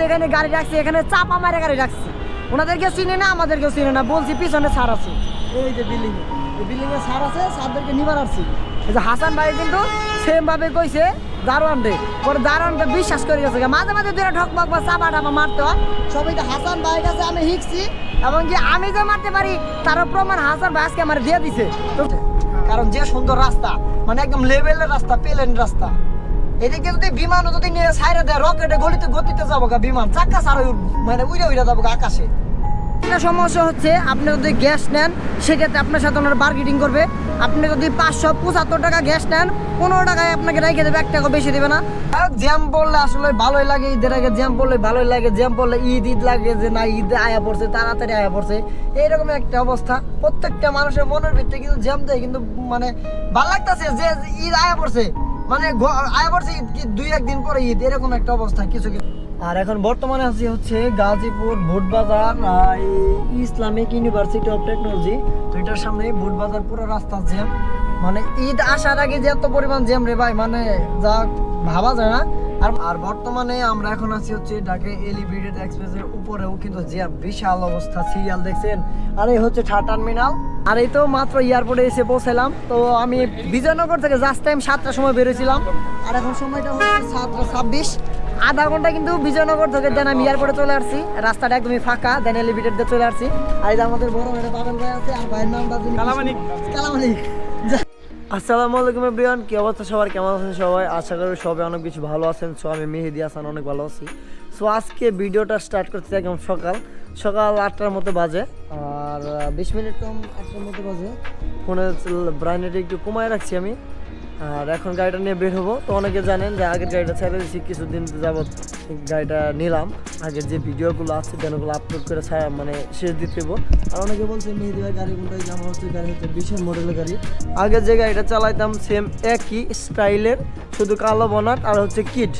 যেখানে গাড়ি রাখছি এখানে চাপা মারে গাড়ি রাখছি। ওনাদেরকে চিনে না আমাদেরকে চিনে না বলছি পিছনে ছাড় আছে। এই যে বিল্ডিং এই বিল্ডিং এ ছাড় আছে ছাড়দেরকে নিবার আসছি। এই যে হাসান ভাই কিন্তু সেম ভাবে কইছে দারোয়ান রে পরে দারোয়ানটা বিশ্বাস করে গেছে মাঝে মাঝে দুটো ঠকমক বা চাপা টাপা মারতে হয়। সবাই তো হাসান ভাইয়ের কাছে আমি শিখছি এবং কি আমি যে মারতে পারি তারও প্রমাণ হাসান ভাই আজকে আমার দিয়ে দিছে। কারণ যে সুন্দর রাস্তা মানে একদম লেভেলের রাস্তা প্লেন রাস্তা। এদিকে যদি বিমানও যদি নিয়ে সাইরে দেয় রকেটে গলিতে গতিতে যাব গা বিমান। চাক্কা সারা মানে উড়ে উড়ে যাব আকাশে। একটা সমস্যা হচ্ছে আপনি যদি গ্যাস নেন সেক্ষেত্রে আপনার সাথে ওনারা বার্গেটিং করবে। আপনি যদি পাঁচশো পঁচাত্তর টাকা গ্যাস নেন পনেরো টাকায় আপনাকে রেখে দেবে এক টাকা বেশি দেবে না। জ্যাম পড়লে আসলে ভালোই লাগে ঈদের আগে জ্যাম পড়লে ভালোই লাগে। জ্যাম পড়লে ঈদ ঈদ লাগে যে না ঈদ আয়া পড়ছে তাড়াতাড়ি আয়া পড়ছে। এইরকম একটা অবস্থা। প্রত্যেকটা মানুষের মনের ভিতরে কিন্তু জ্যাম দেয় কিন্তু মানে ভালো লাগতেছে যে ঈদ আয়া পড়ছে। মানে আয়া পড়ছে ঈদ দুই একদিন পরে ঈদ, এরকম একটা অবস্থা, কিছু কিছু আর এখন বর্তমানে আছি হচ্ছে গাজীপুর ভোটবাজার বাজার ইসলামিক ইউনিভার্সিটি অফ টেকনোলজি তো এটার সামনে ভোটবাজার পুরো রাস্তা জ্যাম মানে ঈদ আসার আগে যে এত পরিমাণ জ্যাম রে ভাই মানে যা ভাবা যায় না। আর আর বর্তমানে আমরা এখন আছি হচ্ছে ঢাকা এলিভেটেড এক্সপ্রেসের উপরেও কিন্তু জ্যাম বিশাল অবস্থা সিরিয়াল দেখছেন? আর এই হচ্ছে ঠা টার্মিনাল আর এই তো মাত্র এয়ারপোর্টে এসে পৌঁছালাম। তো আমি বিজয়নগর থেকে জাস্ট টাইম সাতটার সময় বেরোছিলাম আর এখন সময়টা হচ্ছে সাতটা ছাব্বিশ। আধা ঘণ্টা কিন্তু বিজয়নগর থেকে দেন আমি এয়ারপোর্টে চলে আসছি। রাস্তাটা একদমই ফাঁকা দেন এলিভেটেড দিয়ে চলে আসছি। আর যে আমাদের বড় ভাইটা পাবেন ভাই আছে আর ভাইয়ের নামটা যিনি- কালামানিক। কালামানিক। যা- আসসালামু আলাইকুম এভরিওয়ান, কি অবস্থা সবার? কেমন আছেন সবাই? আশা করি সবাই অনেক কিছু ভালো আছেন। সো আমি মেহেদি হাসান, অনেক ভালো আছি। সো আজকে ভিডিওটা স্টার্ট করতে চাই একদম সকাল। সকাল আটটার মতো বাজে। আর বিশ মিনিট কম আটটার মতো বাজে। ফোনের ব্রাইনেটে একটু কমায় রাখছি আমি। আর এখন গাড়িটা নিয়ে বের হব। তো অনেকে জানেন যে আগের গাড়িটা ছেড়ে দিয়েছি কিছুদিন যাবৎ গাড়িটা নিলাম। আগের যে ভিডিওগুলো আছে দেনগুলো আপলোড করে ছাড়া মানে শেষ দিতে হব আর অনেকে বলছে, মেহেদি ভাই গাড়ি কোনটাই আমার হচ্ছে গাড়ি হচ্ছে বিশেষ মডেলের গাড়ি। আগে যে গাড়িটা চালাইতাম সেম একই স্টাইলের, শুধু কালো বনাট আর হচ্ছে কিট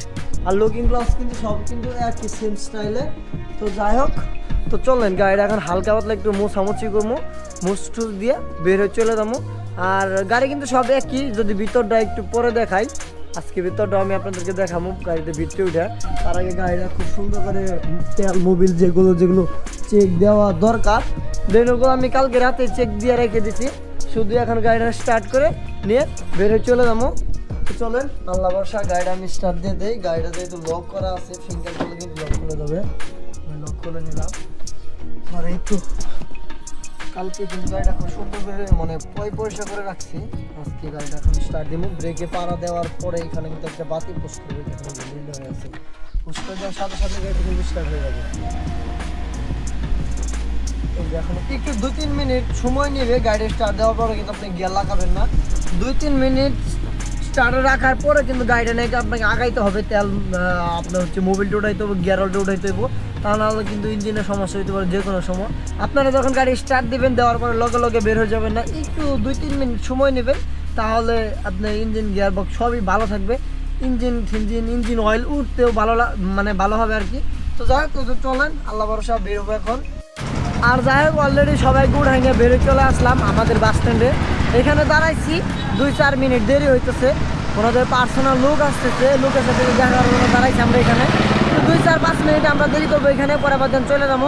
আর লুকিং গ্লাস কিন্তু সব কিন্তু একই সেম স্টাইলে তো যাই হোক, তো চলেন, গাড়িটা এখন হালকা পাতলা একটু মোছামুছি করব মুছ টুস দিয়ে বের হয়ে চলে যাব। আর গাড়ি কিন্তু সব একই, যদি ভিতরটা একটু পরে দেখাই। আজকে ভিতরটা আমি আপনাদেরকে দেখাবো, গাড়িতে ভিতরে উঠে। তার আগে গাড়িটা খুব সুন্দর করে তেল, মোবিল যেগুলো যেগুলো চেক দেওয়া দরকার। দেন ওগুলো আমি কালকে রাতে চেক দিয়ে রেখে দিছি। শুধু এখন গাড়িটা স্টার্ট করে নিয়ে বের হয়ে চলে যাব। চলেন, আল্লাহ বর্ষা গাড়িটা আমি স্টার্ট দিয়ে দেই। গাড়িটা যেহেতু লক করা আছে ফিঙ্গার করলে কিন্তু লক করে দেবে। লক করে নিলাম। আর তো কালকে কিন্তু গাড়িটা খুব সুন্দর মানে পয় পরিষ্কার করে রাখছি, আজকে গাড়িটা এখন স্টার্ট দিব ব্রেকে পাড়া দেওয়ার পরে এখানে কিন্তু একটা বাতি পোস্ট করবে যেখানে নীল হয়ে আছে। পোস্ট করে দেওয়ার সাথে সাথে গাড়িটা কিন্তু স্টার্ট হয়ে যাবে। এখন একটু দুই তিন মিনিট সময় নেবে গাড়ি স্টার্ট দেওয়ার পরে কিন্তু আপনি গিয়ার লাগাবেন না। দুই তিন মিনিট স্টার্টে রাখার পরে কিন্তু গাড়িটা নিয়ে আপনাকে আগাইতে হবে, তেল আপনার হচ্ছে মোবিলটা উঠাইতে হবে গিয়ার উঠাইতে হবে তা কিন্তু ইঞ্জিনের সমস্যা হইতে পারে যে কোনো সময়। আপনারা যখন গাড়ি স্টার্ট দিবেন, দেওয়ার পরে লগে লগে বের হয়ে যাবেন না, একটু দুই তিন মিনিট সময় নেবেন, তাহলে আপনার ইঞ্জিন গিয়ার বক্স সবই ভালো থাকবে। ইঞ্জিন ইঞ্জিন ইঞ্জিন অয়েল উঠতেও ভালো মানে ভালো হবে আর কি। তো যাই হোক চলেন, আল্লাহ ভরসা, বের হব এখন। আর যাই হোক অলরেডি সবাই গুড় হাঙে বেরিয়ে চলে আসলাম আমাদের বাস স্ট্যান্ডে এখানে দাঁড়াইছি, দুই চার মিনিট দেরি হইতেছে। ওনাদের পার্সোনাল লোক আসতেছে, লোকের সাথে দাঁড়াইছি আমরা এখানে। তো দুই চার পাঁচ মিনিট আমরা দেরি করব, এখানে পরে আবার চলে যাব।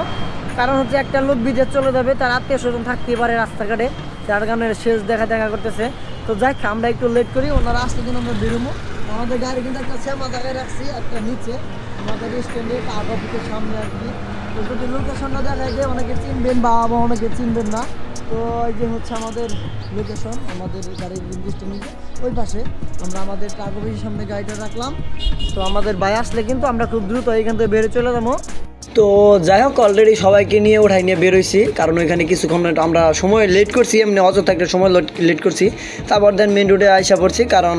কারণ হচ্ছে একটা লোক বিদেশ চলে যাবে, তার আত্মীয় স্বজন থাকতে পারে রাস্তাঘাটে, যার কারণে শেষ দেখা দেখা করতেছে। তো যাই আমরা একটু লেট করি, ওনারা আসতে দিন আমরা বেরোবো। আমাদের গাড়ি কিন্তু একটা শ্যামা জায়গায় রাখছি, একটা নিচে। আমাদের স্ট্যান্ডে অফিসের সামনে আর কি। যদি লোকেশনটা দেখায় যে অনেকে চিনবেন বা অনেকে চিনবেন না তো এই যে হচ্ছে আমাদের লোকেশন আমাদের গাড়ির স্ট্যান্ডে ওই পাশে আমরা আমাদের অফিসের সামনে গাড়িটা রাখলাম। তো আমাদের বাই আসলে কিন্তু আমরা খুব দ্রুত এখান থেকে বেরিয়ে চলে যাব। তো যাই হোক অলরেডি সবাইকে নিয়ে ওঠাই নিয়ে বেরোইছি কারণ ওইখানে কিছুক্ষণ আমরা সময় লেট করছি, এমনি অযথা একটা সময় লেট করছি। তারপর দেন মেন রোডে আইসা পড়ছি, কারণ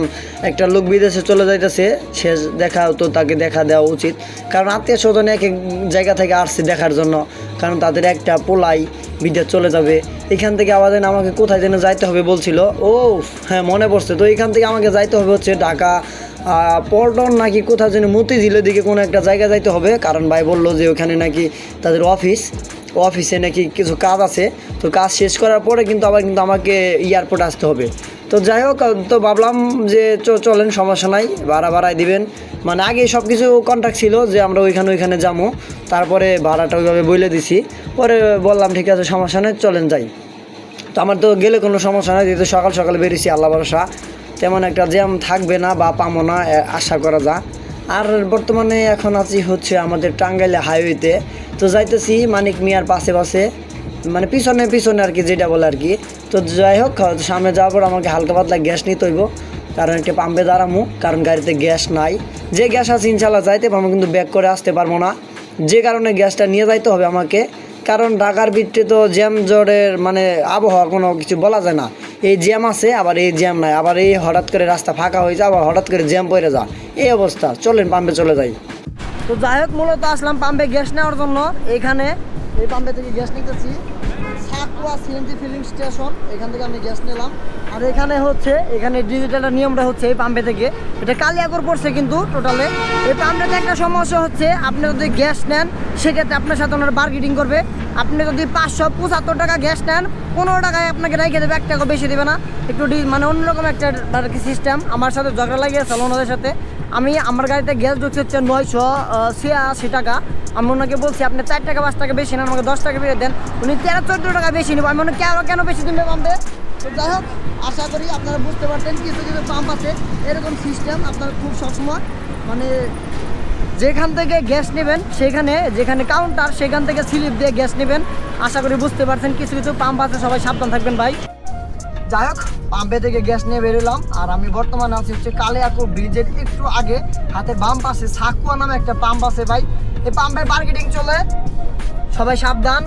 একটা লোক বিদেশে চলে যাইতেছে, সে দেখা তো তাকে দেখা দেওয়া উচিত। কারণ আত্মীয় স্বজন এক এক জায়গা থেকে আসছে দেখার জন্য, কারণ তাদের একটা পোলাই বিদেশ চলে যাবে, এখান থেকে আমাদের আমাকে কোথায় যেন যাইতে হবে বলছিল। ও হ্যাঁ মনে পড়ছে তো, এখান থেকে আমাকে যাইতে হবে হচ্ছে ঢাকা পল্টন নাকি কোথায় যেন মতিঝিলের দিকে কোনো একটা জায়গা যাইতে হবে। কারণ ভাই বলল যে ওখানে নাকি তাদের অফিস, অফিসে নাকি কিছু কাজ আছে। তো কাজ শেষ করার পরে কিন্তু আবার কিন্তু আমাকে এয়ারপোর্ট আসতে হবে। তো যাই হোক, তো ভাবলাম যে চলেন, সমস্যা নাই, ভাড়া ভাড়াই দিবেন। মানে আগে সব কিছু কন্ট্যাক্ট ছিল যে আমরা ওইখানে ওইখানে যাব তারপরে ভাড়াটা ওইভাবে বলে দিছি। পরে বললাম, ঠিক আছে, সমস্যা নেই, চলেন যাই। তো আমার তো গেলে কোনো সমস্যা নাই, যেহেতু সকাল সকালে বেরিয়েছি, আল্লাহ ভরসা। তেমন একটা জ্যাম থাকবে না, বা পামো না আশা করা যা। আর বর্তমানে এখন আছি হচ্ছে আমাদের টাঙ্গাইলে হাইওয়েতে তো যাইতেছি মানিক মিয়ার পাশে পাশে। মানে পিছনে পিছনে আর কি যেটা বলে আর কি। তো যাই হোক, সামনে যাওয়ার পর আমাকে হালকা পাতলা গ্যাস নিতে হইব। কারণ একটা পাম্পে দাঁড়ামু, কারণ গাড়িতে গ্যাস নাই। যে গ্যাস আছে ইনশাল্লাহ যাইতে পারব কিন্তু ব্যাক করে আসতে পারব না। যে কারণে গ্যাসটা নিয়ে যাইতে হবে আমাকে। কারণ ঢাকার ভিতরে তো জ্যাম জটের মানে আবহাওয়া কোনো কিছু বলা যায় না। এই জ্যাম আছে, আবার এই জ্যাম নাই। আবার এই হঠাৎ করে রাস্তা ফাঁকা হয়ে যায়, আবার হঠাৎ করে জ্যাম পড়ে যা এই অবস্থা। চলেন, পাম্পে চলে যাই। তো যাই হোক, মূলত আসলাম পাম্পে গ্যাস নেওয়ার জন্য। এখানে এই পাম্পে থেকে গ্যাস নিতেছি। সাকুয়া সিএনজি ফিলিং স্টেশন এখান থেকে আমি গ্যাস নিলাম। আর এখানে হচ্ছে, এখানে ডিজিটালটা নিয়মটা হচ্ছে এই পাম্পে থেকে। এটা কালিয়াকর পড়ছে কিন্তু টোটালে এই পাম্পটাতে একটা সমস্যা হচ্ছে, আপনি যদি গ্যাস নেন, সেক্ষেত্রে আপনার সাথে ওনারা বার্গেটিং করবে। আপনি যদি পাঁচশো পঁচাত্তর টাকা গ্যাস নেন, পনেরো টাকায় আপনাকে রেখে দেবে, এক টাকা বেশি দেবে না। একটু মানে অন্যরকম একটা সিস্টেম আমার সাথে ঝগড়া লাগিয়েছিল ওনাদের সাথে। আমি আমার গাড়িতে গ্যাস ঢুকছে হচ্ছে নয়শো ছিয়াশি টাকা। আমি ওনাকে বলছি, আপনি চার টাকা, পাঁচ টাকা বেশি নেন, আমাকে দশ টাকা বেড়ে দেন। উনি তেরো, চোদ্দ টাকা বেশি নেব। আমি মনে কেন কেন বেশি দিবে পাম্পে তো যাই হোক, আশা করি আপনারা বুঝতে পারছেন, কিছু কিছু পাম্প আছে। এরকম সিস্টেম আপনারা খুব সবসময় মানে যেখান থেকে গ্যাস নেবেন, সেখানে, যেখানে কাউন্টার সেখান থেকে স্লিপ দিয়ে গ্যাস নেবেন। আশা করি বুঝতে পারছেন, কিছু কিছু পাম্প আছে, সবাই সাবধান থাকবেন ভাই। যাই হোক পাম্পে থেকে গ্যাস নিয়ে বেরোলাম। আর আমি বর্তমানে আছি হচ্ছে কালিয়াকুর ব্রিজের একটু আগে। হাতে বাম পাশে সাকুয়া নামে একটা পাম্প আছে ভাই। এই পাম্পের মার্কেটিং চলে। সবাই সাবধান।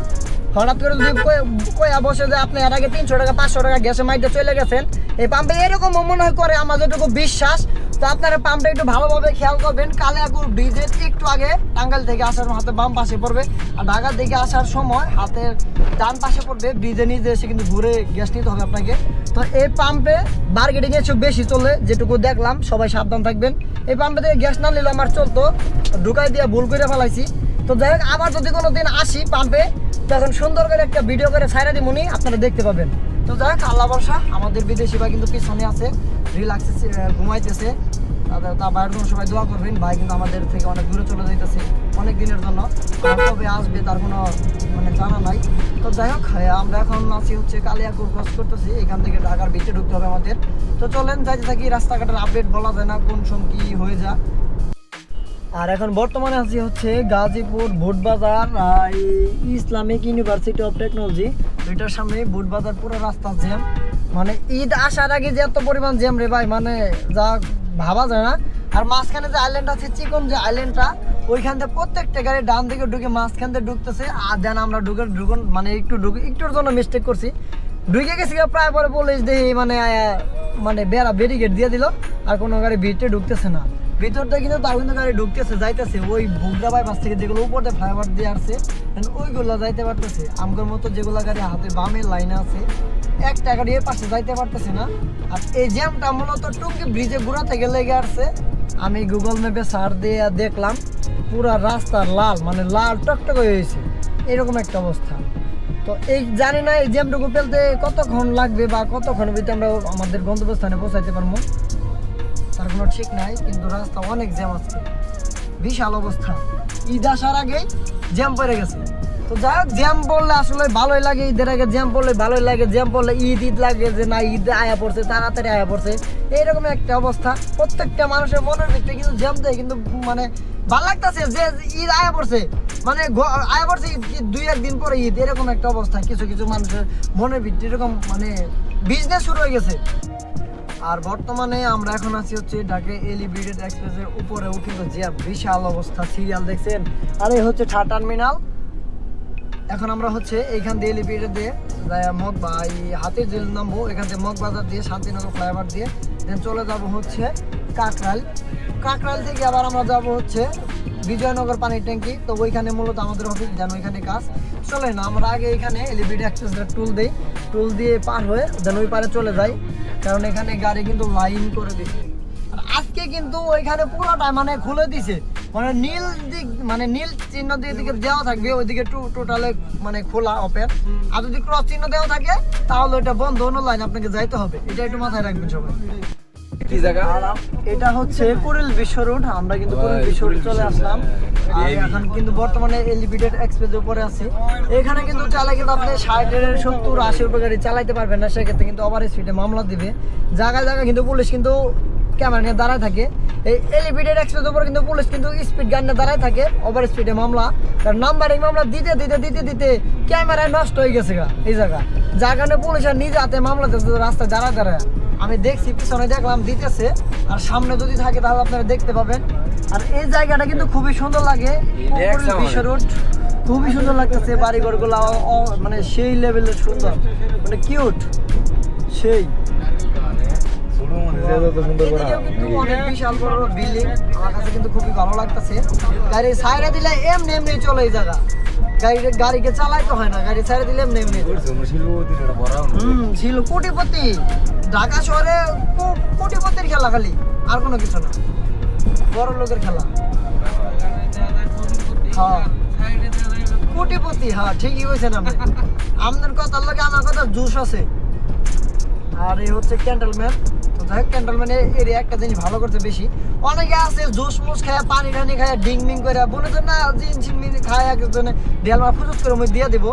হঠাৎ করে যদি কইয়া বসে যে আপনি এর আগে তিনশো টাকা, পাঁচশো টাকা গ্যাসের মাইতে চলে গেছেন। এই পাম্পে এরকম মনে হয় করে, আমার যেটুকু বিশ্বাস তো আপনারা পাম্পটা একটু ভালোভাবে খেয়াল করবেন। কালিয়াকুর ব্রিজের একটু আগে টাঙ্গাইল থেকে আসার হাতে বাম পাশে পড়বে। আর ঢাকা থেকে আসার সময় হাতের ডান পাশে পড়বে। ব্রিজে নিজে এসে কিন্তু ঘুরে গ্যাস নিতে হবে আপনাকে। তো এই পাম্পে বার্গেটিং একটু বেশি চলে যেটুকু দেখলাম, সবাই সাবধান থাকবেন। এই পাম্পে থেকে গ্যাস না নিলে আমার চলতো ঢুকাই দিয়ে ভুল করে ফেলাইছি। তো যাই হোক, আবার যদি কোনো দিন আসি পাম্পে তখন সুন্দর করে একটা ভিডিও করে সাইরা দিমুনি আপনারা দেখতে পাবেন। তো যাই হোক, আল্লাহ বর্ষা আমাদের বিদেশি ভাই কিন্তু পিছনে আছে রিল্যাক্সে ঘুমাইতেছে। তাদের তা বাইরের জন্য সবাই দোয়া করবেন ভাই কিন্তু আমাদের থেকে অনেক দূরে চলে যাইতেছে অনেক দিনের জন্য। কবে আসবে তার কোনো মানে জানা নাই। তো যাই হোক হ্যাঁ, আমরা এখন আছি হচ্ছে কালিয়াকুর ক্রস করতেছি এখান থেকে ঢাকার ভিতরে ঢুকতে হবে আমাদের। তো চলেন যাইতে থাকি রাস্তাঘাটের আপডেট বলা যায় না কোন সময় কি হয়ে যায়। আর এখন বর্তমানে আছি হচ্ছে গাজীপুর এই ইসলামিক ইউনিভার্সিটি অফ টেকনোলজি এটার সামনে বুটবাজার পুরো রাস্তা জ্যাম মানে ঈদ আসার আগে যে এত পরিমাণ জ্যাম রে ভাই মানে যা ভাবা যায় না। আর মাঝখানে যে আইল্যান্ড আছে, চিকন যে আইল্যান্ডটা ওইখান থেকে প্রত্যেকটা গাড়ি ডান দিকে ঢুকে মাঝখান থেকে ঢুকতেছে। আর দেন আমরা ঢুকে ঢুকুন মানে একটু ঢুকে একটুর জন্য মিস্টেক করছি। ঢুকে গেছি প্রায় পরে পুলিশ দেখি মানে মানে বেড়া ব্যারিকেড দিয়ে দিল, আর কোনো গাড়ি ভিতরে ঢুকতেছে না। ভিতরটা কিন্তু তার কিন্তু গাড়ি ঢুকতেছে, যাইতেছে। ওই বুগদা বাইপাস থেকে যেগুলো উপর ফ্লাইওভার দিয়ে আসছে ওইগুলো যাইতে পারতেছে। আমগর মতো যেগুলো গাড়ি হাতে বামের লাইনে আছে একটা গাড়ি এর পাশে যাইতে পারতেছে না। আর এই জ্যামটা মূলত টুঙ্গি ব্রিজে ঘোরাতে গেলে আসছে। আমি গুগল ম্যাপে সার দিয়ে দেখলাম, পুরা রাস্তা লাল মানে লাল টকটক হয়ে হয়েছে এরকম একটা অবস্থা। তো এই জানি না এই জ্যামটুকু পেলতে কতক্ষণ লাগবে বা কতক্ষণের ভিতরে আমরা আমাদের গন্তব্যস্থানে পৌঁছাইতে পারব। তার কোনো ঠিক নাই, কিন্তু রাস্তা অনেক জ্যাম আছে। বিশাল অবস্থা। ঈদ আসার আগেই জ্যাম পড়ে গেছে। তো যাই হোক জ্যাম পড়লে আসলে ভালোই লাগে ঈদের আগে, জ্যাম পড়লে ভালোই লাগে, জ্যাম পড়লে ঈদ ঈদ লাগে যে না, ঈদ আয়া পড়ছে, তাড়াতাড়ি আয়া পড়ছে। এইরকম একটা অবস্থা। প্রত্যেকটা মানুষের মনের ভিতরে কিন্তু জ্যাম দেয়, কিন্তু মানে ভালো লাগতেছে যে ঈদ আয়া পড়ছে। মানে আয়া পড়ছে ঈদ দুই একদিন পরে ঈদ? এরকম একটা অবস্থা। কিছু কিছু মানুষের মনের ভিতরে এরকম মানে বিজনেস শুরু হয়ে গেছে। আর বর্তমানে আমরা এখন আছি হচ্ছে ঢাকা এলিভেটেড এক্সপ্রেসের উপরে উঠে যে বিশাল অবস্থা। সিরিয়াল দেখছেন? আর এই হচ্ছে থার্ড টার্মিনাল এখন আমরা হচ্ছে এইখান দিয়ে এলিভেটেড দিয়ে মগ বা এই হাতের যে নামবো, এখান থেকে মগ বাজার দিয়ে, শান্তিনগর ফ্লাইওভার দিয়ে দেন চলে যাব হচ্ছে কাকরাইল কাকরাইল থেকে আবার আমরা যাব হচ্ছে বিজয়নগর পানির ট্যাঙ্কি। তো ওইখানে মূলত আমাদের অফিস যেন ওইখানে কাজ। চলে না আমরা আগে এখানে এলিভেটেড এক্সপ্রেসের টুল দিই। টুল দিয়ে পার হয়ে দেন ওই পারে চলে যাই। কারণ এখানে গাড়ি কিন্তু লাইন করে দিচ্ছে আর আজকে কিন্তু ওইখানে পুরোটা মানে খুলে দিছে। মানে নীল দিক মানে নীল চিহ্ন দিয়ে দিকে দেওয়া থাকবে ওইদিকে টোটালে মানে খোলা ওপেন আর যদি ক্রস চিহ্ন দেওয়া থাকে তাহলে ওটা বন্ধ অন্য লাইন আপনাকে যাইতে হবে। এটা একটু মাথায় রাখবেন সবাই। কি জায়গা? এটা হচ্ছে কুড়িল বিশ্ব রোড আমরা কিন্তু কুড়িল বিশ্ব রোড চলে আসলাম। আর এখন কিন্তু বর্তমানে এলিভেটেড এক্সপ্রেস উপরে আছি। এখানে কিন্তু চালাই কিন্তু আপনি ষাটের সত্তর আশি উপর গাড়ি চালাইতে পারবেন না সেক্ষেত্রে কিন্তু ওভার স্পিডে মামলা দিবে। জায়গায় জায়গায় কিন্তু পুলিশ কিন্তু ক্যামেরা নিয়ে দাঁড়ায় থাকে। এই এলিভেটেড এক্সপ্রেস উপরে কিন্তু পুলিশ কিন্তু স্পিড গান নিয়ে দাঁড়ায় থাকে ওভার স্পিডে মামলা। তার নাম্বারিং মামলা দিতে দিতে দিতে দিতে ক্যামেরায় নষ্ট হয়ে গেছে গা এই জায়গা। যার কারণে পুলিশ আর নিজে হাতে মামলা দিতেছে রাস্তায় দাঁড়ায় দাঁড়ায়। আমি দেখছি পিছনে দেখলাম দিতেছে আর সামনে যদি থাকে তাহলে আপনারা দেখতে পাবেন। আর এই জায়গাটা কিন্তু খুবই সুন্দর লাগে রোড খুবই সুন্দর লাগতেছে বাড়িঘরগুলো অ- অ- মানে সেই লেভেলের সুন্দর। মানে কিউট সেই। যত সুন্দর করা। কিন্তু অনেক বিশাল বড় বিল্ডিং আমার কাছে কিন্তু খুবই ভালো লাগতেছে। গাড়ি সাইডে দিলে এমনি এমনি চলে এই জায়গা। গাড়ি গাড়িকে চালাইতে হয় না। গাড়ি সাইডে দিলে এমনি এমনি করছে আমরা শিল্পপতি এটা বড় হুম ছিল কোটিপতি ঢাকা শহরে কোটিপতির খেলা খালি আর কোনো কিছু না। বড় লোকের খেলা। হ্যাঁ। কোটিপতি হ্যাঁ ঠিকই কইছেন আপনি। আপনার কথার লোকে আমার কথা জুস আছে। আর এই হচ্ছে ক্যান্ডেলম্যান যাই হোক এরিয়া একটা জিনিস ভালো করতে বেশি। অনেকে আছে জুস মুস খায়, পানি টানি খায়, ডিং মিং করে বলে তো না, জিন চিন খায় একজনে দেয়াল মা ফুজুত করে মই দিয়ে দিব।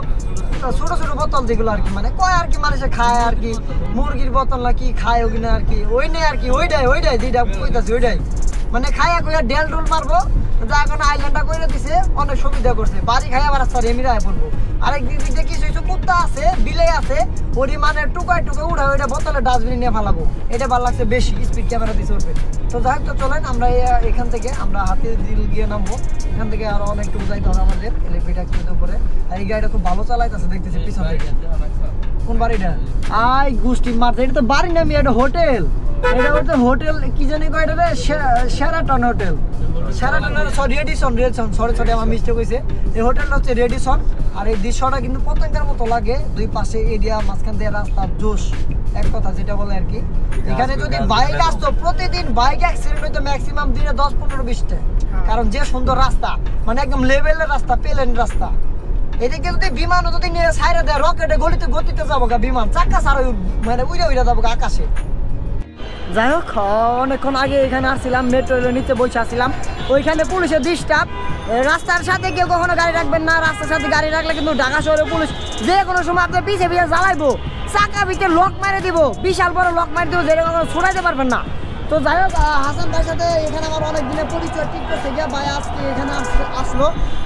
ছোট ছোট বোতল যেগুলো আর কি মানে কয় আর কি মানুষে খায় আর কি, মুরগির বোতল না কি খায় ওগুলো আর কি, ওই নেই আর কি ওইটাই ওইটাই যেটা কইতাছি ওইটাই মানে খাইয়া কইয়া ডেল ডুল মারবো, যা এখন আইল্যান্ডটা করে দিছে, অনেক সুবিধা করছে। বাড়ি খাইয়া আবার রাস্তা এমনি রায় পড়ব। আরেক দিক কিছু কিছু কুত্তা আছে বিলাই আছে মানে টুকায় টুকে উঠে ওইটা বোতলে ডাস্টবিনে নিয়ে ফেলাবো। এটা ভালো লাগছে বেশি স্পিড ক্যামেরা দিয়ে চলবে তো যাই তো চলেন, আমরা এখান থেকে আমরা হাতে দিল গিয়ে নামবো। এখান থেকে আরও অনেক টুকু যাইতে হবে আমাদের এলিভেট একটু উপরে। আর এই গাড়িটা খুব ভালো চালাইতেছে, দেখতেছি পিছনে কোন বাড়িটা আই গুষ্টি মারতে এটা তো বাড়ি নামি এটা হোটেল। এটা হচ্ছে হোটেল কি জানি কয় এটা রে? শে- Sheraton hotel. Sheraton sorry Radisson Radisson sorry sorry আমার মিস্টেক হয়েছে এই হোটেলটা হচ্ছে রেডিসন আর এই দৃশ্যটা কিন্তু পতঙ্গের মতো লাগে। দুই পাশে এরিয়া মাঝখান দিয়ে রাস্তা জোশ। এক কথা যেটা বলে আর কি। এখানে যদি বাইক আসতো প্রতিদিন বাইক অ্যাক্সিডেন্ট হইতো ম্যাক্সিমাম দিনে দশ পনেরো বিশটা। কারণ যে সুন্দর রাস্তা মানে একদম লেভেলের রাস্তা পেলেন রাস্তা। এদিকে যদি বিমানও যদি সাইরে দেয় রকেটে গলিতে গতিতে যাব বিমান মানে উড়ে উড়ে যাব আকাশে। যাই হোক, অনেকক্ষণ আগে এখানে আসছিলাম নিচে বসে আসছিলাম ওইখানে পুলিশের ডিস্টার্ব রাস্তার সাথে কেউ কখনো গাড়ি রাখবেন না, রাস্তার সাথে গাড়ি রাখলে কিন্তু ঢাকা শহরে পুলিশ যে কোনো সময় আপনার পিছে পিছে জ্বালাইবো। চাকা ভিতরে লক মারে দিব। বিশাল বড় লক মারে দিব যেটা কখনো ছড়াইতে পারবেন না। তো যাই হোক হাসান ভাইয়ের সাথে এখানে আমার অনেক দিনের পরিচয় ঠিক করছে গিয়ে ভাই আজকে এখানে আস- আসলো।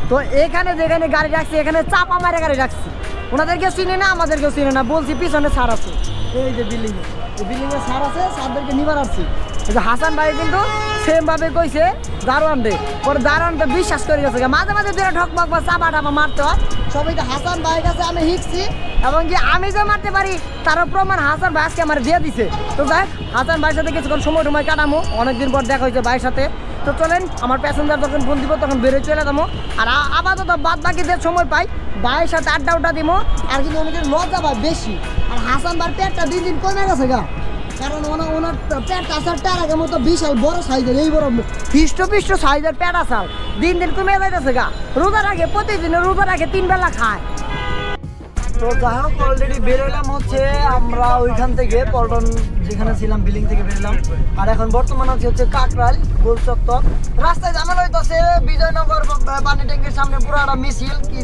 তো এখানে যেখানে গাড়ি রাখছি, এখানে চাপা মারে গাড়ি রাখছি। ওনাদেরকে চিনে না, আমাদেরকেও চিনে না, বলছি পিছনে ছাড় আছে। এই যে বিল্ডিং এই বিল্ডিং এ ছাড় আছে সারদেরকে নিবার আসছি যে হাসান ভাই কিন্তু সেম ভাবে কইছে, দারোয়ান রে পরে দারোয়ান তো বিশ্বাস করে গেছে মাঝে মাঝে দুটো ঠকমক বা চাপা টাপা মারতে হয়। সবাই তো হাসান ভাইয়ের কাছে আমি শিখছি এবং কি আমি যে মারতে পারি, তারও প্রমাণ হাসান ভাই আজকে আমার দিয়ে দিছে। তো যাই হাসান ভাইয়ের সাথে কিছুক্ষণ সময় টময় কাটামো, অনেকদিন পর দেখা হয়েছে ভাইয়ের সাথে। তো চলেন, আমার প্যাসেঞ্জার যখন ফোন দিব, তখন বেরোয় চলে যাব। আর আপাতত বাদ বাকি যে সময় পাই, ভাইয়ের সাথে আড্ডা উড্ডা দিব আর কিন্তু অনেকের লজ্জা পায় বেশি। আর হাসান ভাইয়ের পেটটা দিন দিন কমে গেছে গা। কারণ ওনার ওনার মতো বিশাল বড় সাইজের, এই বড় সাইজের দিন দিন কমে যাইতেছে গা। প্রতিদিন তিন বেলা খায়। তো যাই হোক অলরেডি বেরোলাম হচ্ছে, আমরা ওইখান থেকে পল্টন যেখানে ছিলাম বিল্ডিং থেকে বেরোলাম। আর এখন বর্তমান আছে হচ্ছে কাকরাল গোল চত্বর রাস্তায় ঝামেলা হইতেছে, বিজয়নগর পানি ট্যাঙ্কির সামনে পুরো একটা মিছিল কি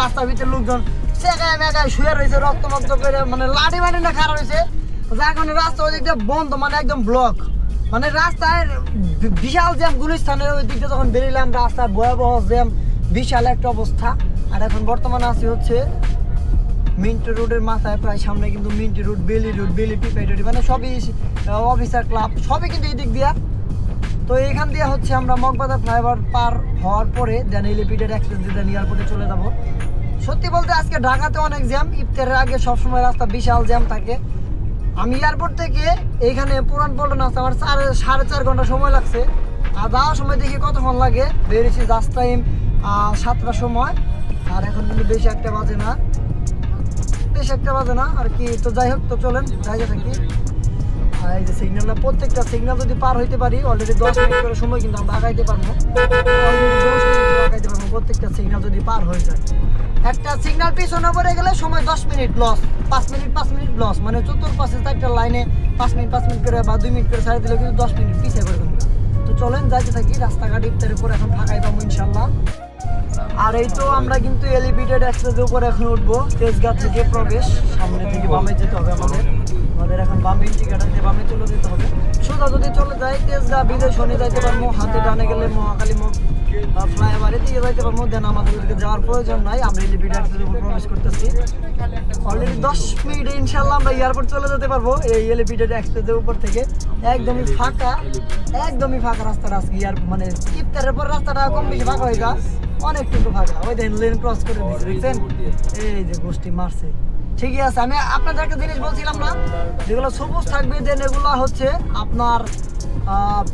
রাস্তার ভিতরে লোকজন সেগায় মেগায় শুয়ে রয়েছে, রক্তমক্ত করে মানে লাঠি মাটি না খারাপ হয়েছে কারণে রাস্তা ওই দিক দিয়ে বন্ধ মানে একদম ব্লক মানে রাস্তায় বিশাল জ্যাম গুলিস্থানের ওই দিকটা যখন বেরিলাম রাস্তার ভয়াবহ জ্যাম, বিশাল একটা অবস্থা। আর এখন বর্তমানে আছি হচ্ছে মিন্টু রোডের মাথায়, প্রায় সামনে কিন্তু Mintu road, Bailey road, Bailey পিপাইটি মানে সবই অফিসার ক্লাব সবই কিন্তু এই দিক দিয়া। তো এখান দিয়ে হচ্ছে আমরা মগবাজার ফ্লাইওভার পার হওয়ার পরে দেন এলিভেটেড এক্সপ্রেস দিয়ে দেন এয়ারপোর্টে চলে যাব। সত্যি বলতে আজকে ঢাকাতে অনেক জ্যাম, ইফতারের আগে সবসময় রাস্তা বিশাল জ্যাম থাকে। আমি এয়ারপোর্ট থেকে এইখানে পুরান পল্টন আসতে আমার চার সাড়ে চার ঘণ্টা সময় লাগছে। আর যাওয়ার সময় দেখি কতক্ষণ লাগে? বেরিয়েছি জাস্ট টাইম সাতটার সময়। আর এখন কিন্তু বেশি একটা বাজে না। বেশ একটা বাজে না। আর কি, তো যাই হোক, তো চলেন যাইতে থাকি। আর এই যে সিগন্যালটা প্রত্যেকটা সিগন্যাল যদি পার হইতে পারি অলরেডি দশ মিনিট করে সময় কিন্তু আমরা আগাইতে পারব। আগাইতে পারব, প্রত্যেকটা সিগন্যাল যদি পার হয়ে যায়। একটা সিগন্যাল পিছনে পড়ে গেলে সময় দশ মিনিট লস পাঁচ মিনিট পাঁচ মিনিট লস মানে চতুর্পাশে একটা লাইনে পাঁচ মিনিট পাঁচ মিনিট করে বা দুই মিনিট করে ছাড়ে দিলে কিন্তু দশ মিনিট পিছিয়ে পড়বে আমরা তো চলেন যাইতে থাকি, রাস্তাঘাট ইফতারের পর এখন ফাঁকাই পাবো ইনশাল্লাহ আর এই তো আমরা কিন্তু এলিভেটেড এক্সপ্রেসের উপরে এখন উঠবো তেজগাঁ থেকে প্রবেশ, সামনে থেকে বামে যেতে হবে আমাদের। আমাদের এখন বামে দিয়ে বামে চলে যেতে হবে। সোজা যদি চলে যাই তেজগাঁ বিদেশ শনি যাইতে পারব, হাতে ডানে গেলে মহাকালী ফ্লাইওভারে দশ মিনিটে ইনশাল্লাহ আমরা এয়ারপোর্ট চলে যেতে পারব। এই এলিভেটেড এক্সপ্রেসের উপর থেকে। একদমই ফাঁকা একদমই ফাঁকা রাস্তাটা আজকে মানে ইফতারের পর রাস্তাটা কম বেশি ফাঁকা হয়ে গেছে অনেক কিন্তু ফাঁকা। ওই দেখেন লেন ক্রস করে দিচ্ছে দেখছেন? এই যে গোষ্ঠী মারছে। ঠিকই আছে আমি আপনাদের একটা জিনিস বলছিলাম না যেগুলো সবুজ থাকবে দেন এগুলো হচ্ছে আপনার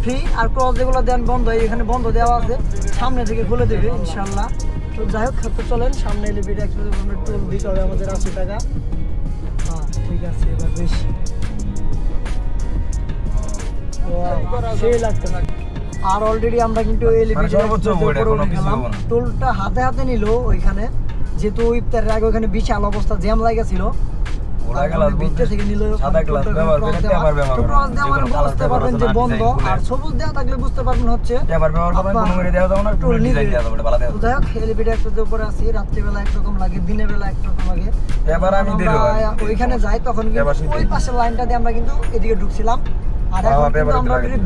ফ্রি আর ক্রস যেগুলো দেন বন্ধ এখানে বন্ধ দেওয়া আছে সামনে থেকে খুলে দেবে ইনশাল্লাহ তো যাই হোক তো চলেন সামনে এলে বিড এক্সপ্রেস টোল দিতে হবে আমাদের আশি টাকা। হ্যাঁ ঠিক আছে এবার বেশ। সেই লাগতে না আর অলরেডি আমরা কিন্তু এলিভেটর মানে না। টোলটা হাতে হাতে নিল ওইখানে। যেহেতু ইফতারের আগে ওখানে বিশাল অবস্থা জ্যাম লাগেছিল মানে যেগুলো কালার বুঝতে পেপার পারবেন আছে যে না, বন্ধ design গুলো। আর সবুজ দেওয়া থাকলে বুঝতে পারবেন হচ্ছে পেপার ব্যবহার করবেন আপনার কোনো করে দেওয়া যাবে না টোল ডিজাইন নিবে। দেওয়া যাবে ভালো দেওয়া তো যাই হোক এলিভেটর একটা উপরে আছি রাত্রিবেলা একরকম লাগে দিনের বেলা একরকম লাগে এবার আমি যখন দেরি হয়। আমরা ওইখানে যাই তখন কিন্তু ওই পাশের লাইনটা দিয়ে আমরা কিন্তু এদিকে ঢুকছিলাম আর এখন আমরা লাগে।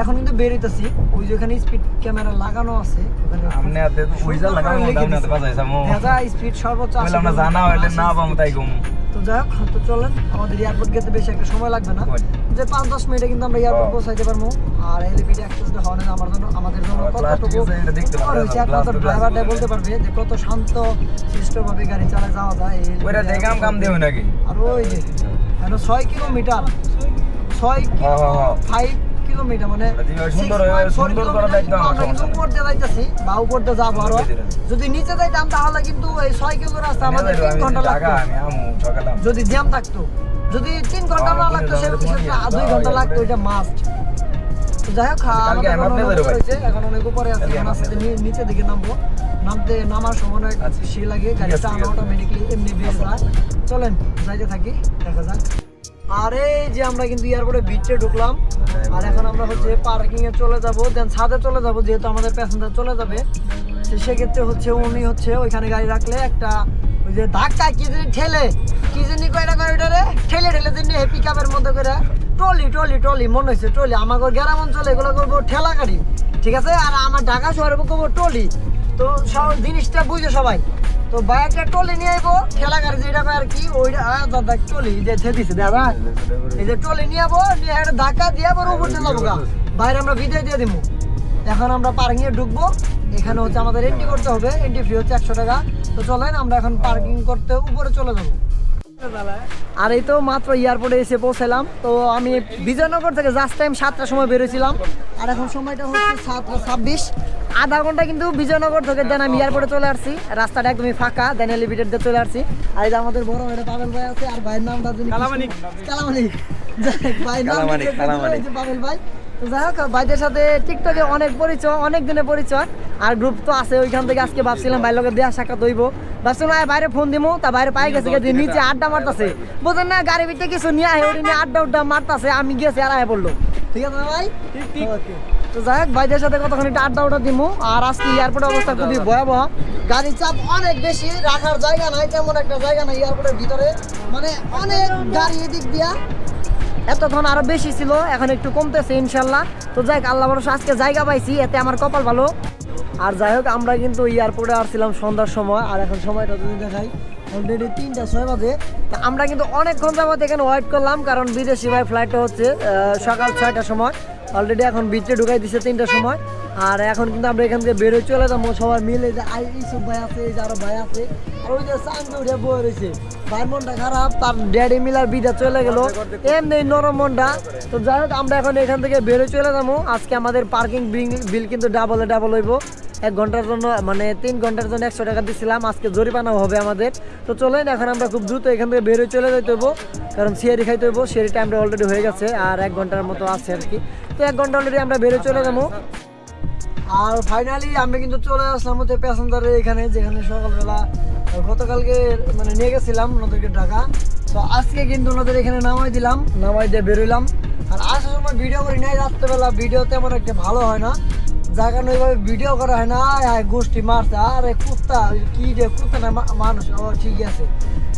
এখন কিন্তু বেরোইতেছি ওই যে ওখানে স্পিড ক্যামেরা লাগানো আছে ওখানে আমনে হাতে তো উইজাল লাগানো লিখে আমনে হাতে দিছে। বাজাইছে মো। ভেজা স্পিড সর্বোচ্চ বললাম না জানা হইলে না পাবো তাই কম। তো যাই হোক তো চলেন আমাদের এয়ারপোর্ট গেতে বেশি একটা সময় লাগবে না? যে পাঁচ দশ মিনিটে কিন্তু আমরা এয়ারপোর্ট পৌঁছাইতে পারব। আর এলিভেটেড অ্যাক্সেসটা হওয়ার আমার জন্য আমাদের জন্য কতটুকু আছে, হয়েছে একমাত্র ড্রাইভারটাই বলতে পারবে যে কত শান্ত সুষ্ঠুভাবে গাড়ি চালায় যাওয়া যায় ওইটা দেখাম কাম দেও নাকি? আর ওই যে ছয় কিলোমিটার। ছয় হ্যাঁ, হ্যাঁ, হ্যাঁ। ফাইভ কিলোমিটার মানে সুন্দর করে কিলোমিটার দেখতে কিন্তু আমার আমরা কিন্তু সমস্যা উপর দিয়ে যাইতেছি বা উপর দিয়ে যাব আরও। ধীরে ধীরে। যদি নিচে যাইতাম তাহলে কিন্তু এই ছয় কিলো রাস্তা আমাদের তিন ঘণ্টা লাগতো। যদি জ্যাম থাকতো। যদি তিন ঘণ্টা না লাগতো সে দুই ঘণ্টা লাগতো এটা মাস্ট যাই হোক এখন অনেক উপরে আছে নিচে দিকে নামবো। নামতে নামার সময় অনেক আচ্ছা। সে লাগে ঠিক গাড়ি আছে, টান ঠিক আছে। অটোমেটিকলি এমনি চলেন যাইতে থাকি দেখা যাক। আর যে আমরা কিন্তু এয়ারপোর্টে বিচে ঢুকলাম, আর এখন আমরা হচ্ছে পার্কিং এ চলে যাব দেন ছাদে চলে যাব, যেহেতু আমাদের প্যাসেঞ্জার চলে যাবে। তো সেক্ষেত্রে হচ্ছে উনি হচ্ছে ওইখানে গাড়ি রাখলে একটা ওই যে ধাক্কা, কি জানি ঠেলে, কি জানি কয়টা করে ওইটা রে ঠেলে ঠেলে দিন পিক আপের মধ্যে করে ট্রলি ট্রলি ট্রলি, মনে হচ্ছে ট্রলি। আমার গ্রাম অঞ্চলে এগুলো করব ঠেলা গাড়ি ঠিক আছে? আর আমার ঢাকা শহরে করব ট্রলি। তো সব জিনিসটা বুঝে সবাই। তো বাইকটা ট্রলি নিয়ে আইবো। ঠেলা গাড়ি যেটা কয় আর কি, ওইটা দাদা ট্রলি যে ঠেদিছে দাদা এই যে ট্রলি নিয়ে যাব নিয়ে একটা ধাক্কা দিয়ে আবার উপর দিয়ে যাব। বাইরে আমরা বিদায় দিয়ে দিব এখন আমরা পার্কিং এ ঢুকবো। এখানে হচ্ছে আমাদের এন্ট্রি করতে হবে। এন্ট্রি ফি হচ্ছে একশো টাকা। তো চলেন, আমরা এখন পার্কিং করতে উপরে চলে যাব। আর এই তো মাত্র এয়ারপোর্টে এসে পৌঁছালাম। তো আমি বিজয়নগর থেকে জাস্ট টাইম সাতটার সময় বেরোছিলাম আর এখন সময়টা হচ্ছে সাতটা ছাব্বিশ। আধা ঘণ্টা কিন্তু বিজয়নগর থেকে দেন আমি এয়ারপোর্টে চলে আসছি। রাস্তাটা একদমই ফাঁকা দেন এলিভেটেড দিয়ে চলে আসছি। আর এই যে আমাদের বড় ভাইটা পাবেল ভাই আছে আর ভাইয়ের নামটা কালামানিক। কালামানিক। নাম কালামানিক, কালামানিক। পাবেল ভাই। যাই হোক ভাইদের সাথে টিকটকে অনেক পরিচয় অনেক দিনের পরিচয়। আর গ্রুপ তো আছে ওইখান থেকে আজকে ভাবছিলাম ভাই লোকের দেয়া সাক্ষাৎ হইব। ভাবছিলাম "আয়, বাইরে ফোন দিমু। তা বাইরে পাই গেছে গিয়ে নিচে আড্ডা মারতাছে। বোঝেন না গাড়ি ভিতরে কিছু নিয়ে আহে ওটা নিয়ে আড্ডা উড্ডা মারতাছে আমি গিয়েছি আর আয় পড়ল। ঠিক আছে ভাই? Okay. ভাইদের সাথে আড্ডা দিমু। আর আজকে এয়ারপোর্টের অবস্থা খুবই ভয়াবহ। গাড়ির চাপ অনেক বেশি রাখার জায়গা নাই তেমন একটা জায়গা নাই এয়ারপোর্টের ভিতরে। মানে অনেক গাড়ি এদিক দিয়া। এতক্ষণ আরও বেশি ছিল এখন একটু কমতেছে ইনশাল্লাহ। তো যাই হোক, আল্লাহ ভরসা আজকে জায়গা পাইছি এতে আমার কপাল ভালো। আর যাই হোক আমরা কিন্তু এয়ারপোর্টে আসছিলাম সন্ধ্যার সময় আর এখন সময়টা যদি দেখাই। অলরেডি তিনটা, ছয় বাজে। আমরা কিন্তু অনেকক্ষণ যাবত এখানে ওয়েট করলাম, কারণ বিদেশি ভাই ফ্লাইটটা হচ্ছে সকাল ছয়টার সময়। অলরেডি এখন বিচে ঢুকাই দিচ্ছে তিনটার সময়। আর এখন কিন্তু আমরা এখান থেকে বেরোয় চলে যাব, সবাই মিলে যে আই ইসুফ ভাই আছে, এই যে আরও ভাই আছে। ওই যে সামনে উঠে বয়ে রয়েছে। ভাইয়ের মনটা খারাপ, তার ড্যাডি মিলার বিদা চলে গেল। এমনি নরম মনটা। তো যাই হোক, আমরা এখন এখান থেকে বেরোয় চলে যাব। আজকে আমাদের পার্কিং বিল কিন্তু ডাবলে ডাবল হইব। এক ঘণ্টার জন্য মানে তিন ঘণ্টার জন্য একশো টাকা দিছিলাম। আজকে জরিমানাও হবে আমাদের। তো চলেন, এখন আমরা খুব দ্রুত এখান থেকে বেরোয় চলে যেতে হব কারণ সিয়ারি খাইতে হইব সিয়ারি টাইমটা অলরেডি হয়ে গেছে, আর এক ঘণ্টার মতো আছে আর কি। তো এক ঘণ্টা অলরেডি আমরা বেরোয় চলে যাব। আর ফাইনালি আমি কিন্তু চলে আসলাম হচ্ছে প্যাসেঞ্জারের এখানে, যেখানে সকালবেলা গতকালকে মানে নিয়ে গেছিলাম ওনাদেরকে ঢাকা। তো আজকে কিন্তু ওনাদের এখানে নামাই দিলাম, নামাই দিয়ে বেরোইলাম আর আসার সময় ভিডিও করি নাই, রাত্রেবেলা ভিডিও তেমন একটা ভালো হয় না। কারণে ওইভাবে ভিডিও করা হয় না। আয় গোষ্ঠী মারছে। আরে কুত্তা, কি রে কুত্তা না মানুষ। ও ঠিকই আছে।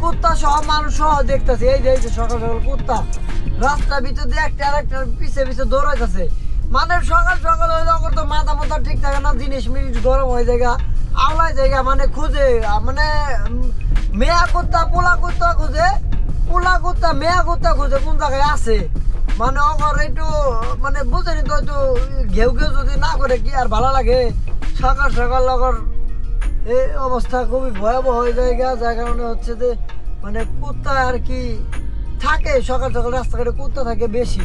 কুত্তা সহ মানুষ সহ দেখতেছে। এই যে এই যে, সকাল সকাল কুত্তা। রাস্তার ভিতর দিয়ে একটা আর একটা পিছে পিছে দৌড়াইতেছে। মানে সকাল সকাল হয়ে যাওয়ার তো মাথা মাথা ঠিক থাকে না, জিনিস মিনিস গরম হয়ে জায়গা আওলাই জায়গা মানে খুঁজে মানে মেয়া কুত্তা, পোলা কুত্তা খুঁজে, পোলা কুত্তা, মেয়া কুত্তা খুঁজে কোন জায়গায় আছে? মানে আমার একটু মানে বুঝেনি তো একটু ঘেউ ঘেউ যদি না করে কি আর ভালো লাগে? সকাল সকাল লগর এই অবস্থা খুবই ভয়াবহ হয়ে যায় গা, যার কারণে হচ্ছে যে মানে কুত্তা আর কি থাকে সকাল সকাল রাস্তাঘাটে কুত্তা থাকে বেশি।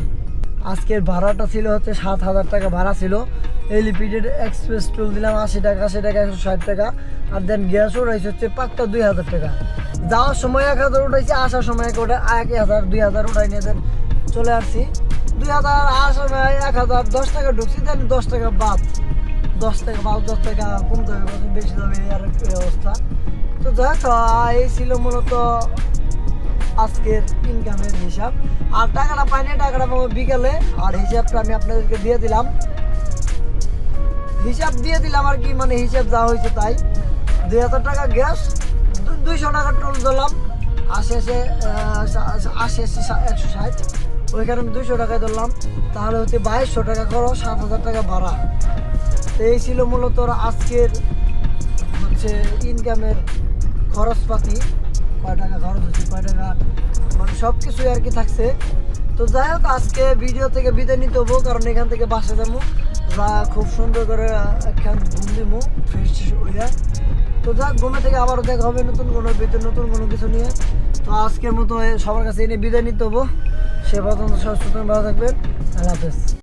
আজকের ভাড়াটা ছিল হচ্ছে সাত হাজার টাকা ভাড়া ছিল। এলিপিটেড এক্সপ্রেস টুল দিলাম আশি টাকা আশি টাকা একশো ষাট টাকা। আর দেন গ্যাস উঠাইছে হচ্ছে পাক্কা দুই হাজার টাকা। যাওয়ার সময় এক হাজার উঠাইছে আসার সময় এক হাজার দুই হাজার উঠাই নিয়ে দেন চলে আসছি। দুই হাজার আসার এক হাজার দশ টাকা ঢুকছি দেন দশ টাকা বাদ। দশ টাকা বাদ দশ টাকা হবে কত বেশি যাবে আর অবস্থা। তো আহ, এই ছিল মূলত আজকের ইনকামের হিসাব। আর টাকাটা পাইনি টাকাটা পাবো বিকেলে। আর হিসাবটা আমি আপনাদেরকে দিয়ে দিলাম। হিসাব দিয়ে দিলাম আর কি মানে হিসাব যা হয়েছে তাই। দুই হাজার টাকা গ্যাস দুইশো টাকা টোল দিলাম। আশি আসে আশি আশি একশো ষাট। ওইখানে আমি দুইশো টাকায় ধরলাম। তাহলে হচ্ছে বাইশশো টাকা করো সাত হাজার টাকা ভাড়া। তো এই ছিল মূলত আজকের হচ্ছে ইনকামের খরচপাতি। কয় টাকা খরচ হচ্ছে, কয় টাকা? মানে সব কিছুই আর কি থাকছে। তো যাই হোক, আজকে ভিডিও থেকে বিদায় নিতে হব, কারণ এখান থেকে বাসে যাব। যা খুব সুন্দর করে একখান ঘুম দিবো ফ্রেশ হইয়া। তো যাক, ঘুমে থেকে আবারও দেখা হবে নতুন কোনো বেতন নতুন কোনো কিছু নিয়ে। তো আজকের মতো সবার কাছে এনে বিদায় নিতে হব। সে পর্যন্ত সচেতন ভালো থাকবেন। আল্লাহ হাফেজ।